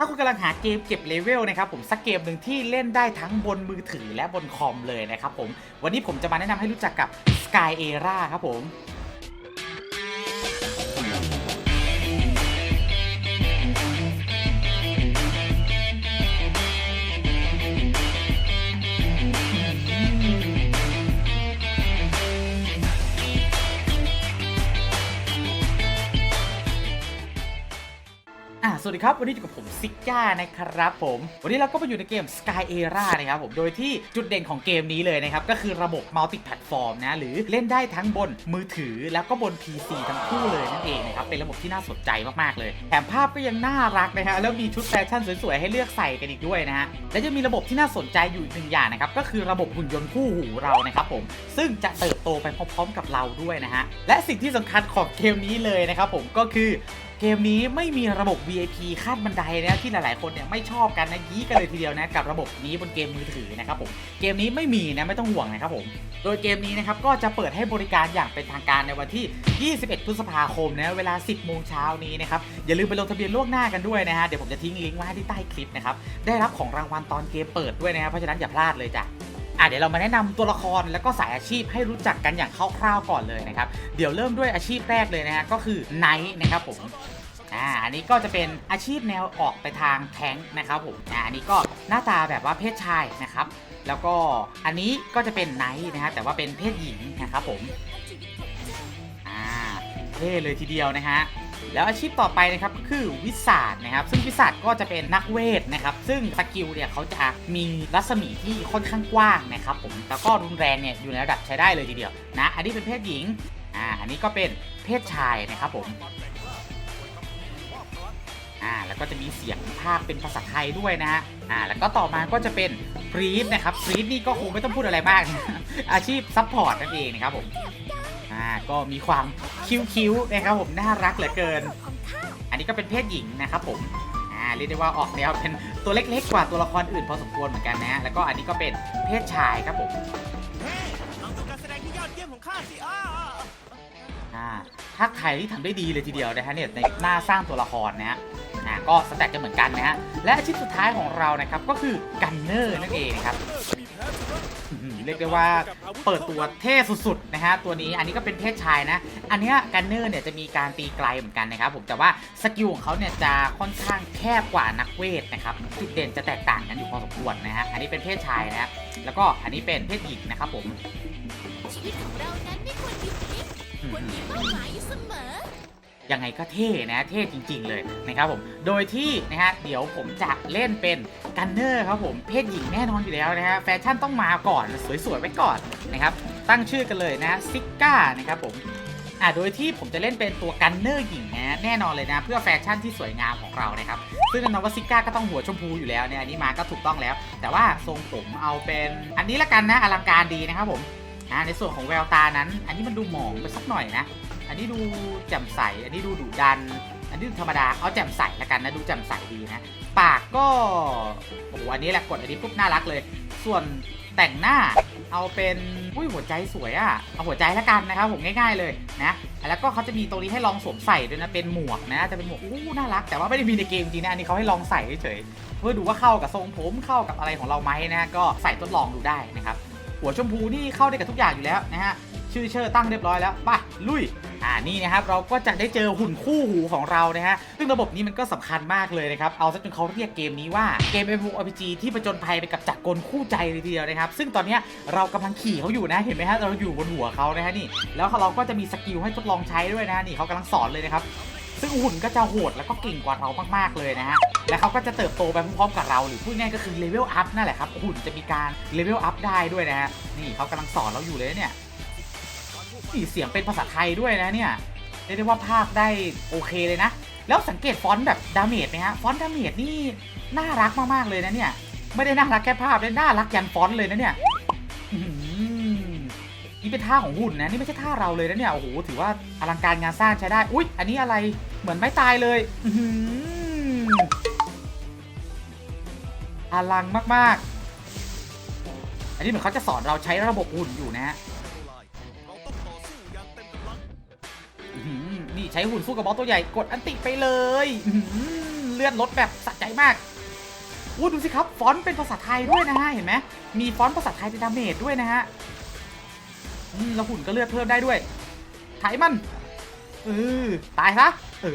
ถ้าคุณกำลังหาเกมเก็บเลเวลนะครับผมสักเกมหนึ่งที่เล่นได้ทั้งบนมือถือและบนคอมเลยนะครับผมวันนี้ผมจะมาแนะนำให้รู้จักกับ Sky Era ครับผม วัสดีครับ วันนี้อยู่กับผมซิก้านะครับผม วันนี้เราก็มาอยู่ในเกม Sky Era นะครับผมโดยที่จุดเด่นของเกมนี้เลยนะครับ ก็คือระบบมัลติแพลตฟอร์มนะ หรือเล่นได้ทั้งบนมือถือแล้วก็บน PC ทั้งคู่เลยนั่นเองนะครับ เป็นระบบที่น่าสนใจมาก ๆ เลย แถมภาพก็ยังน่ารักนะฮะแล้วมีชุดแฟชั่นสวย ๆ ให้เลือกใส่กันอีกด้วยนะฮะและยังมีระบบที่น่าสนใจอยู่อีกหนึ่งอย่างนะครับก็คือระบบหุ่นยนต์คู่หูเรานะครับผมซึ่งจะเติบโตไปพร้อมๆกับเราด้วยนะฮะและสิ่งที่สำคัญของเกมนี้เลยนะครับผมก็คือ เกมนี้ไม่มีระบบ VIP ขั้นบันไดนะที่หลายๆ คนเนี่ยไม่ชอบกันนะยี้กันเลยทีเดียวนะกับระบบนี้บนเกมมือถือนะครับผมเกมนี้ไม่มีนะไม่ต้องห่วงนะครับผมโดยเกมนี้นะครับก็จะเปิดให้บริการอย่างเป็นทางการในวันที่ 21 พฤษภาคมนะเวลา 10 โมงเช้านี้นะครับอย่าลืมไปลงทะเบียนล่วงหน้ากันด้วยนะฮะเดี๋ยวผมจะทิ้งลิงก์ไว้ที่ใต้คลิปนะครับได้รับของรางวัลตอนเกมเปิดด้วยนะครับเพราะฉะนั้นอย่าพลาดเลยจ้ะ อะเดี๋ยวเรามาแนะนำตัวละครแล้วก็สายอาชีพให้รู้จักกันอย่างคร่าวๆก่อนเลยนะครับเดี๋ยวเริ่มด้วยอาชีพแรกเลยนะฮะก็คือไนท์นะครับผมอ่าอันนี้ก็จะเป็นอาชีพแนวออกไปทางแท้งค์นะครับผมอ่าอันนี้ก็หน้าตาแบบว่าเพศชายนะครับ แล้วก็อันนี้ก็จะเป็นไนท์นะฮะแต่ว่าเป็นเพศหญิงนะครับผมอ่าเท่เลยทีเดียวนะฮะ แล้วอาชีพต่อไปนะครับก็คือวิสาดนะครับ ซึ่งวิสาดก็จะเป็นนักเวทนะครับ ซึ่งสกิลเนี่ยเขาจะมีรัศมีที่ค่อนข้างกว้างนะครับผมแล้วก็รุนแรงเนี่ยอยู่ในระดับใช้ได้เลยทีเดียวนะอันนี้เป็นเพศหญิงอ่าอันนี้ก็เป็นเพศชายนะครับผมอ่าแล้วก็จะมีเสียงภาคเป็นภาษาไทยด้วยนะฮะอ่าแล้วก็ต่อมาก็จะเป็นฟรีดนะครับฟรีดนี่ก็คงไม่ต้องพูดอะไรมาก อาชีพซัพพอร์ตนั่นเองนะครับผม อ่าก็มีความคิ้วๆนะครับผมน่ารักเหลือเกิน อันนี้ก็เป็นเพศหญิงนะครับผมอ่าเรียกได้ว่าออกแนวเป็นตัวเล็กๆกว่าตัวละครอื่นพอสมควรเหมือนกันนะ แล้วก็อันนี้ก็เป็นเพศชายครับผมลองดูการแสดงที่ยอดเยี่ยมของข้าสิอ้า อ่าภาคไทยที่ทำได้ดีเลยทีเดียวนะฮะเนี่ยในหน้าสร้างตัวละครนะฮะอ่าก็สแต็กกันเหมือนกันนะฮะและอาชีพสุดท้ายของเรานะครับก็คือกันเนอร์นั่นเองนะครับเรียกได้ว่าเปิดตัวเท่สุดๆนะฮะตัวนี้อันนี้ก็เป็นเพศชายนะ อันเนี้ยกันเนอร์เนี่ยจะมีการตีไกลเหมือนกันนะครับผมแต่ว่าสกิลของเขาเนี่ยจะค่อนข้างแคบกว่านักเวทนะครับจุดเด่นจะแตกต่างกันอยู่พอสมควรนะฮะอันนี้เป็นเพศชายนะฮะแล้วก็อันนี้เป็นเพศหญิงนะครับผมชีวิตของเรา ควรมีเป้าหมายเสมอ ยังไงก็เท่นะเท่จริง ๆ เลยนะครับผม โดยที่นะฮะเดี๋ยวผมจะเล่นเป็นกันเนอร์ครับผมเพศหญิงแน่นอนอยู่แล้วนะฮะแฟชั่นต้องมาก่อนสวยๆไว้ก่อนนะครับตั้งชื่อกันเลยนะซิก้านะครับผมอ่าโดยที่ผมจะเล่นเป็นตัวกันเนอร์หญิงนะแน่นอนเลยนะ เพื่อแฟชั่นที่สวยงามของเรานะครับ ซึ่งแน่นอนว่าซิก้าก็ต้องหัวชมพูอยู่แล้วเนี่ยอันนี้มาก็ถูกต้องแล้ว แต่ว่าทรงผมเอาเป็นอันนี้ละกันนะอลังการดีนะครับผม อ่าในส่วนของแววตานั้น อันนี้มันดูหมองไปสักหน่อยนะ อันนี้ดูแจ่มใส อันนี้ดูดุดัน อันนี้ดูธรรมดา เอาแจ่มใสละกันนะ ดูแจ่มใสดีนะ ปากก็ โอ้โห อันนี้แหละกดอันนี้ปุ๊บน่ารักเลย ส่วนแต่งหน้า เอาเป็น อุ้ยหัวใจสวยอะ่ะ เอาหัวใจละกันนะครับผมง่ายๆเลยนะ แล้วก็เขาจะมีตรงนี้ให้ลองสวมใส่ด้วยนะ เป็นหมวกนะ จะเป็นหมวก อู้น่ารัก แต่ว่าไม่ได้มีในเกมจริงนะ อันนี้เขาให้ลองใส่เฉยเพื่อดูว่าเข้ากับทรงผม เข้ากับอะไรของเราไหมนะ ก็ใส่ทดลองดูได้นะครับ หัวชมพูนี่เข้าได้กับทุกอย่างอยู่แล้วนะฮะชื่อเชอร์ตั้งเรียบร้อยแล้วไป่ะลุยอ่านี่นะครับเราก็จะได้เจอหุ่นคู่หูของเรานะฮะซึ่งระบบนี้มันก็สำคัญมากเลยนะครับเอาซะจนเขาเรียกเกมนี้ว่าเกม MMORPG ที่ประจนภัยไปกับจักรกลคู่ใจเลยทีเดียวนะครับซึ่งตอนนี้เรากำลังขี่เขาอยู่นะเห็นไหมฮะเราอยู่บนหัวเขานะฮะนี่แล้วเราก็จะมีสกิลให้ทดลองใช้ด้วยนะฮะนี่เขากำลังสอนเลยนะครับ ซึ่งหุ่นก็จะโหดแล้วก็เก่งกว่าเรามากๆเลยนะฮะ และเขาก็จะเติบโตไปพร้อมๆกับเรา หรือพูดง่ายก็คือเลเวลอัพนั่นแหละครับ หุ่นจะมีการเลเวลอัพได้ด้วยนะฮะ นี่เขากำลังสอนเราอยู่เลยเนี่ยนี่เสียงเป็นภาษาไทยด้วยนะเนี่ยเรียกได้ว่าภาคได้โอเคเลยนะ แล้วสังเกตฟอนต์แบบดาเมจไหมฮะ ฟอนต์ดาเมจนี่น่ารักมากๆเลยนะเนี่ย ไม่ได้น่ารักแค่ภาพเลยน่ารักยันฟอนต์เลยนะเนี่ย นี่เป็นท่าของหุ่นนะนี่ไม่ใช่ท่าเราเลยนะเนี่ยโอ้โหถือว่าอลังการงานสร้างใช้ได้อุ๊ย อันนี้อะไรเหมือนไม่ตายเลยอลังมากๆ อันนี้เหมือนเขาจะสอนเราใช้ระบบหุ่นอยู่นะฮะนี่ใช้หุ่นสู้กับบอสตัวใหญ่กดอันติไปเลยเลื่อดลดแบบสะใจมากอู้ดูสิครับ ฟอนต์เป็นภาษาไทยด้วยนะฮะ เห็นไหมมีฟอนต์ภาษาไทยเป็นดาเมจด้วยนะฮะ แล้วหุ่นก็เลือดเพิ่มได้ด้วยไถมันเออตายซะเอ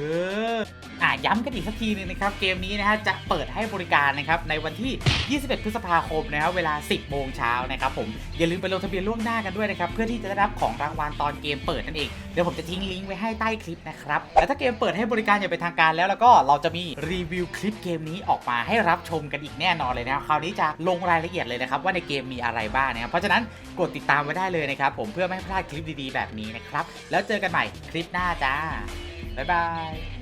ออะย้ำกันอีกสักทีหนึงนะครับ เกมนี้นะฮะจะเปิดให้บริการนะครับในวันที่ 21 พฤษภาคมนะครับเวลา 10 โมงเช้านะครับผมอย่าลืมไปลงทะเบียนล่วงหน้ากันด้วยนะครับเพื่อที่จะได้รับของรางวัลตอนเกมเปิดนั่นเองเดี๋ยวผมจะทิ้งลิงก์ไว้ให้ใต้คลิปนะครับและถ้าเกมเปิดให้บริการอย่างเป็นทางการแล้วแล้วก็เราจะมีรีวิวคลิปเกมนี้ออกมาให้รับชมกันอีกแน่นอนเลยนะครับคราวนี้จะลงรายละเอียดเลยนะครับว่าในเกมมีอะไรบ้างนะครับเพราะฉะนั้นกดติดตามไว้ได้เลยนะครับผมเพื่อไม่ให้พลาดคลิปดีๆ แบบนี้นะครับแล้วเจอกันใหม่คลิปหน้าจ้า บ๊ายบาย